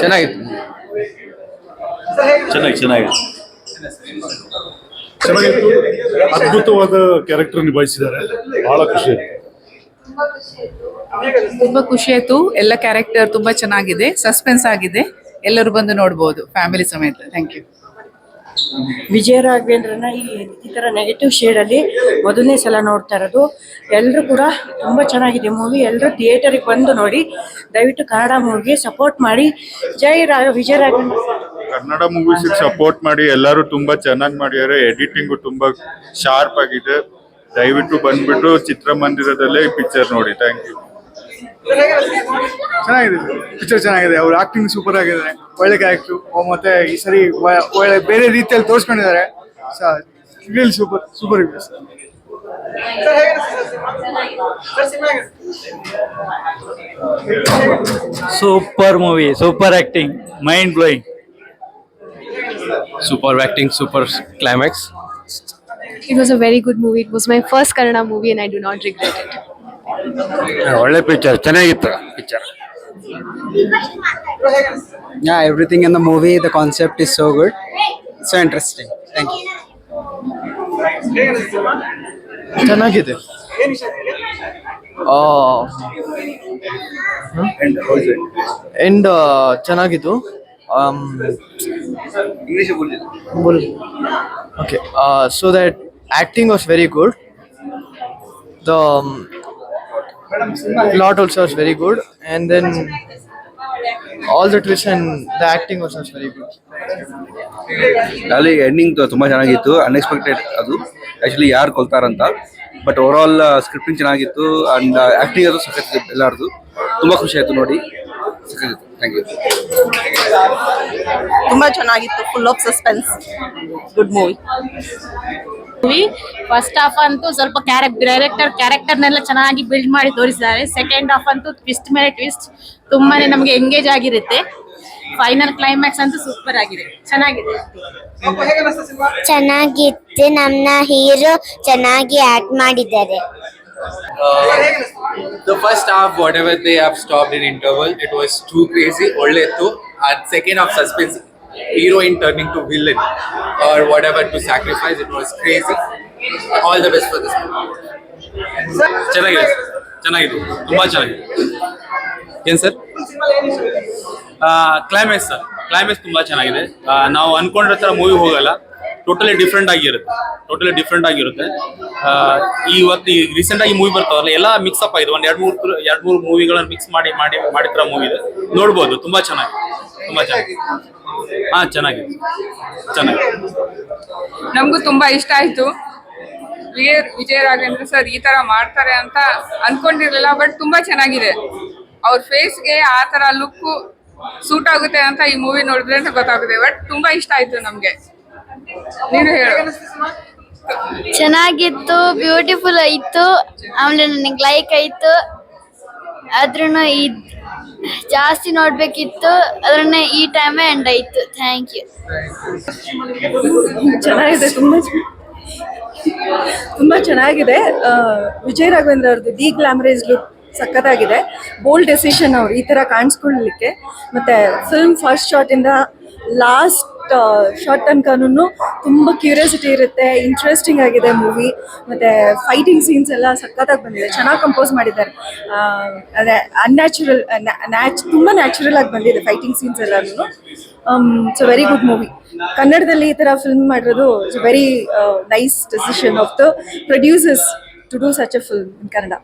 ಚೆನ್ನಾಗಿತ್ತು ಅದ್ಭುತವಾದ ಕ್ಯಾರೆಕ್ಟರ್ ನಿಭಾಯಿಸಿದ್ದಾರೆ ಬಹಳ ಖುಷಿ ತುಂಬಾ ಖುಷಿ ಆಯ್ತು. ಎಲ್ಲ ಕ್ಯಾರೆಕ್ಟರ್ ತುಂಬಾ ಚೆನ್ನಾಗಿದೆ. ಸಸ್ಪೆನ್ಸ್ ಆಗಿದೆ. ಎಲ್ಲರೂ ಬಂದು ನೋಡ್ಬೋದು. ಫ್ಯಾಮಿಲಿ ಸಮೇತ. ಥ್ಯಾಂಕ್ ಯು ವಿಜಯ ರಾಘವೇಂದ್ರನ ಈ ಈ ಥರ ನೆಗೆಟಿವ್ ಶೇಡಲ್ಲಿ ಮೊದಲನೇ ಸಲ ನೋಡ್ತಾ ಇರೋದು. ಎಲ್ಲರೂ ಕೂಡ ತುಂಬ ಚೆನ್ನಾಗಿದೆ ಮೂವಿ ಎಲ್ಲರೂ ಥಿಯೇಟರಿಗೆ ಬಂದು ನೋಡಿ, ದಯವಿಟ್ಟು ಕನ್ನಡ ಮೂವಿಗೆ ಸಪೋರ್ಟ್ ಮಾಡಿ. ಜೈ ರಾ, ವಿಜಯ ರಾಘವೇಂದ್ರ ಕನ್ನಡ ಮೂವೀಸ್ ಸಪೋರ್ಟ್ ಮಾಡಿ, ಎಲ್ಲರೂ ತುಂಬಾ ಚೆನ್ನಾಗಿ ಮಾಡಿದ್ದಾರೆ. ಎಡಿಟಿಂಗು ತುಂಬಾ ಶಾರ್ಪ್ ಆಗಿದೆ. ದಯವಿಟ್ಟು ಬಂದ್ಬಿಟ್ಟು ಚಿತ್ರಮಂದಿರದಲ್ಲೇ ಈ ಪಿಕ್ಚರ್ ನೋಡಿ. ಥ್ಯಾಂಕ್ ಯು ಚೆನ್ನಾಗಿದೆ ಪಿಕ್ಚರ್ ಚೆನ್ನಾಗಿದೆ. ಅವ್ರ ಆಕ್ಟಿಂಗ್ ಸೂಪರ್ ಆಗಿದ್ದಾರೆ. ಒಳ್ಳೆ ಕ್ಯಾರೆಕ್ಟ್ರು ಮತ್ತೆ ಈ ಸರಿ ಒಳ್ಳೆ ಬೇರೆ ರೀತಿಯಲ್ಲಿ ತೋರಿಸ್ಕೊಂಡಿದ್ದಾರೆ. ರಿಯಲ್ ಸೂಪರ್ ಸೂಪರ್ ಇದೆ super movie super acting mind blowing super acting super climax It was a very good movie It was my first Kannada movie and I do not regret it. ಒಳ್ಳೆ picture ಚೆನ್ನಾಗಿತ್ತು picture everything in the movie the concept is so good so interesting thank you ಚೆನ್ನಾಗಿದೆ. End ಚೆನ್ನಾಗಿತ್ತು okay so that acting was very good the plot also was very good. And then all the twists and the acting was also very good. ಅಲ್ಲಿ ending ತುಂಬಾ ಚೆನ್ನಾಗಿತ್ತು unexpected ಅದು. Actually ಯಾರು ಕೊಲ್ತಾರಂತ but over all scripting ಚೆನ್ನಾಗಿತ್ತು and acting ಅದು ಸಖತ್ತಿತ್ತು ಎಲ್ಲಾರ್ದು. ತುಂಬಾ ಖುಷಿ ಆಯ್ತು ನೋಡಿ. ಸಖತ್ತಿತ್ತು ಥ್ಯಾಂಕ್ ಯು ತುಂಬಾ ಚೆನ್ನಾಗಿತ್ತು full of suspense good movie first half ಅಂತೂ ಸ್ವಲ್ಪ ಕ್ಯಾರೆಕ್ಟರ್ ಡೈರೆಕ್ಟರ್ ಕ್ಯಾರೆಕ್ಟರ್ನೆಲ್ಲ ಚೆನ್ನಾಗಿ ಬಿಲ್ಡ್ ಮಾಡಿ ತೋರಿಸಿದ್ದಾರೆ. ಸೆಕೆಂಡ್ ಹಾಫ್ ಅಂತೂ ಟ್ವಿಸ್ಟ್ ಮೇಲೆ ಟ್ವಿಸ್ಟ್ ತುಂಬಾನೇ ನಮಗೆ ಎಂಗೇಜ್ ಆಗಿರುತ್ತೆ. ಫೈನಲ್ ಕ್ಲೈಮ್ಯಾಕ್ಸ್ ಅಂತೂ ಸೂಪರ್ ಆಗಿದೆ. ಚೆನ್ನಾಗಿದೆ. ಚೆನ್ನಾಗಿತ್ತು. ನಮ್ಮ ಹೀರೋ ಚೆನ್ನಾಗಿ ಆಕ್ಟ್ ಮಾಡಿದ್ದಾರೆ. The first half, whatever they have stopped in interval, it was too crazy. ಒಳ್ಳೆ ಇತ್ತು and second half suspense, heroine turning to villain or whatever to sacrifice, it was crazy. All the best for this movie. ಚೆನ್ನಾಗಿದೆ. ಚೆನ್ನಾಗಿದೆ. ತುಂಬಾ ಚೆನ್ನಾಗಿದೆ. ಏನ್ sir? Climax sir. Climax ತುಂಬಾ ಚೆನ್ನಾಗಿದೆ. ನಾವು ಅನ್ಕೊಂಡಿರೋ ಥರ ಮೂವಿ ಹೋಗಲ್ಲ. ಟೋಟಲಿ ಡಿಫ್ರೆಂಟ್ ಆಗಿರುತ್ತೆ. ಟೋಟಲಿ ಡಿಫ್ರೆಂಟ್ ಆಗಿರುತ್ತೆ. ಇವತ್ತು ಈ ರೀಸೆಂಟ್ ಆಗಿ ಮೂವಿ ಬರ್ತಾವಲ್ಲ ಎಲ್ಲ ಮಿಕ್ಸ್ ಅಪ್ ಆಗಿದೆ. ಒಂದ್ ಎರಡ್ ಮೂರು ಎರಡ್ ಮೂರು ಮೂವಿಗಳನ್ನ ಮಿಕ್ಸ್ ಮಾಡಿ ಮಾಡಿ ಮಾಡಿದ್ರ ಮೂವಿ ಇದೆ. ನೋಡ್ಬೋದು. ತುಂಬಾ ಚೆನ್ನಾಗಿದೆ. ತುಂಬಾ ಚೆನ್ನಾಗಿದೆ. ಹಾ ಚೆನ್ನಾಗಿದೆ. ಚೆನ್ನಾಗಿದೆ. ನಮಗೂ ತುಂಬಾ ಇಷ್ಟ ಆಯ್ತು. ವಿಜಯ ವಿಜಯ ರಾಘವೇಂದ್ರ ಸರ್ ಈ ತರ ಮಾಡ್ತಾರೆ ಅಂತ ಅನ್ಕೊಂಡಿರ್ಲಿಲ್ಲ ಬಟ್ ತುಂಬಾ ಚೆನ್ನಾಗಿದೆ. ಅವ್ರ ಫೇಸ್ಗೆ ಆ ತರ ಲುಕ್ ಸೂಟ್ ಆಗುತ್ತೆ ಅಂತ ಈ ಮೂವಿ ನೋಡಿದ್ರೆ ಅಂತ ಗೊತ್ತಾಗುತ್ತೆ ಬಟ್ ತುಂಬಾ ಇಷ್ಟ ಆಯ್ತು ನಮ್ಗೆ. ನೀನು ಹೇಳು. ಚೆನ್ನಾಗಿತ್ತು ಬ್ಯೂಟಿಫುಲ್ ಆಯ್ತು. ಆಮೇಲೆ ನನಗೆ ಲೈಕ್ ಆಯ್ತು. ಆದ್ರೂ ಈ ಜಾಸ್ತಿ ನೋಡ್ಬೇಕಿತ್ತು, ಅದ್ರನ್ನ ಈ ಟೈಮೇ ಎಂಡ್ ಆಯ್ತು. ಥ್ಯಾಂಕ್ ಯು ಚೆನ್ನಾಗಿದೆ, ತುಂಬಾ ತುಂಬಾ ಚೆನ್ನಾಗಿದೆ. ವಿಜಯ್ ರಾಘವೇಂದ್ರ ಅವ್ರದ್ದು ಡಿ ಗ್ಲಾಮರೇಜ್ ಲುಕ್ ಸಖತ್ತಾಗಿದೆ. ಬೋಲ್ಡ್ ಡೆಸಿಷನ್ ಅವ್ರು ಈ ತರ ಕಾಣಿಸ್ಕೊಳ್ಲಿಕ್ಕೆ. ಮತ್ತೆ ಫಿಲ್ಮ್ ಫಸ್ಟ್ ಶಾಟ್ ಇಂದ ಲಾಸ್ಟ್ ಶಾರ್ಟ್ ತನಕನೂ ತುಂಬ ಕ್ಯೂರಿಯಾಸಿಟಿ ಇರುತ್ತೆ ಇಂಟ್ರೆಸ್ಟಿಂಗ್ ಆಗಿದೆ ಮೂವಿ ಮತ್ತೆ ಫೈಟಿಂಗ್ ಸೀನ್ಸ್ ಎಲ್ಲ ಸಖತ್ತಾಗಿ ಬಂದಿದೆ, ಚೆನ್ನಾಗಿ ಕಂಪೋಸ್ ಮಾಡಿದ್ದಾರೆ. ಅದೇ ಅನ್ಯಾಚುರಲ್ ನ್ಯಾಚ್ ತುಂಬ ನ್ಯಾಚುರಲ್ ಆಗಿ ಬಂದಿದೆ ಫೈಟಿಂಗ್ ಸೀನ್ಸ್ ಎಲ್ಲನೂ. ಸೊ ವೆರಿ ಗುಡ್ ಮೂವಿ ಕನ್ನಡದಲ್ಲಿ ಈ ಥರ ಫಿಲ್ಮ್ ಮಾಡಿರೋದು it's very nice decision of the producers to do such a film in Kannada